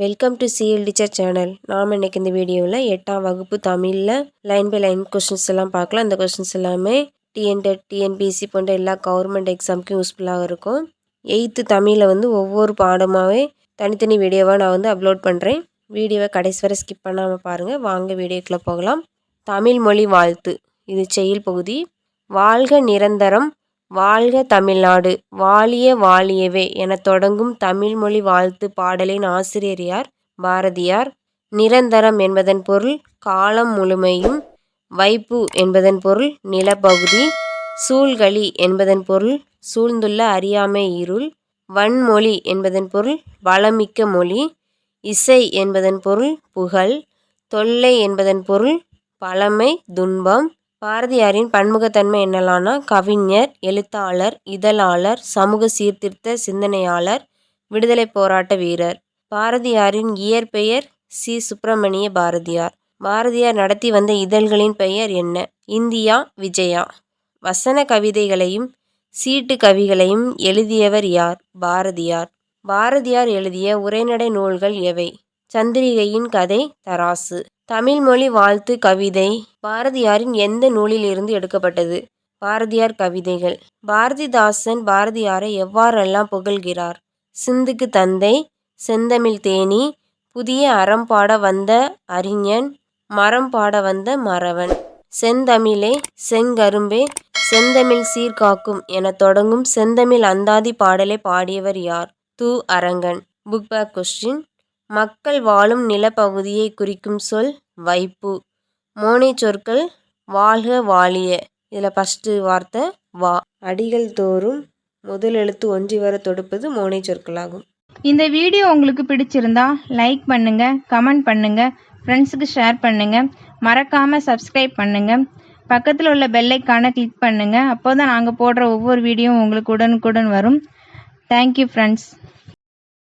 Welcome to CL teacher channel நாம் இன்னைக்கு இந்த வீடியோவில் எட்டாம் வகுப்பு தமிழில் லைன் பை லைன் கொஷின்ஸ் எல்லாம் பார்க்கலாம். இந்த கொஷின்ஸ் எல்லாமே டிஎன்டெட் டிஎன்பிஎஸ்சி போன்ற எல்லா கவர்மெண்ட் எக்ஸாமுக்கும் யூஸ்ஃபுல்லாக இருக்கும். எயித்து தமிழில் வந்து ஒவ்வொரு பாடமாகவே தனித்தனி வீடியோவாக நான் வந்து அப்லோட் பண்ணுறேன் வீடியோவை கடைசி வரை ஸ்கிப் பண்ணாமல் பாருங்கள் வாங்க வீடியோக்குள்ளே போகலாம். தமிழ் மொழி வாழ்த்து. இது செயல் பகுதி. வாழ்க நிரந்தரம் வாழ்க தமிழ்நாடு வாழிய வாழியவே என தொடங்கும் தமிழ்மொழி வாழ்த்து பாடலின் ஆசிரியர் யார்? பாரதியார். நிரந்தரம் என்பதன் பொருள் காலம் முழுமையும் வைப்பு என்பதன் பொருள் நிலப்பகுதி சூழ்களி என்பதன் பொருள் சூழ்ந்துள்ள அறியாமை இருள் வன்மொழி என்பதன் பொருள் வளமிக்க மொழி இசை என்பதன் பொருள் புகழ் தொல்லை என்பதன் பொருள் பழமை துன்பம் பாரதியாரின் பன்முகத்தன்மை என்னலான்னா கவிஞர் எழுத்தாளர் இதழாளர் சமூக சீர்திருத்த சிந்தனையாளர் விடுதலை போராட்ட வீரர். பாரதியாரின் இயற்பெயர் சி. சுப்பிரமணிய பாரதியார். பாரதியார் நடத்தி வந்த இதழ்களின் பெயர் என்ன? இந்தியா விஜயா. வசன கவிதைகளையும் சீட்டு கவிகளையும் எழுதியவர் யார்? பாரதியார். பாரதியார் எழுதிய உரைநடை நூல்கள் எவை? சந்திரிகையின் கதை தராசு. தமிழ்மொழி வாழ்த்து கவிதை. பாரதியாரின் எந்த நூலிலிருந்து எடுக்கப்பட்டது? பாரதியார் கவிதைகள். பாரதிதாசன் பாரதியாரை எவ்வாறெல்லாம் புகழ்கிறார்? சிந்துக்கு தந்தை செந்தமிழ் தேனி புதிய அறம் பாட வந்த அறிஞன் மரம் பாட வந்த மறவன். செந்தமிழே செங்கரும்பே செந்தமிழ் சீர்காக்கும் என தொடங்கும் செந்தமிழ் அந்தாதி பாடலை பாடியவர் யார்? து. அரங்கன். புக் பேக் கொஸ்டின் மக்கள் வாழும் நிலப்பகுதியை குறிக்கும் சொல் வைப்பு. மோனை சொற்கள் வாழ்க வாழிய இதில் ஃபஸ்ட்டு வார்த்தை வா. அடிகள் தோறும் முதல் எழுத்து ஒன்றி வர தொடுப்பது மோனை சொற்களாகும். இந்த வீடியோ உங்களுக்கு பிடிச்சிருந்தா லைக் பண்ணுங்க கமெண்ட் பண்ணுங்க ஃப்ரெண்ட்ஸுக்கு ஷேர் பண்ணுங்க மறக்காம சப்ஸ்கிரைப் பண்ணுங்க. பக்கத்தில் உள்ள பெல்லைக்கான கிளிக் பண்ணுங்க. அப்போ தான் நாங்கள் போடுற ஒவ்வொரு வீடியோவும் உங்களுக்கு உடனுக்குடன் வரும். Thank you friends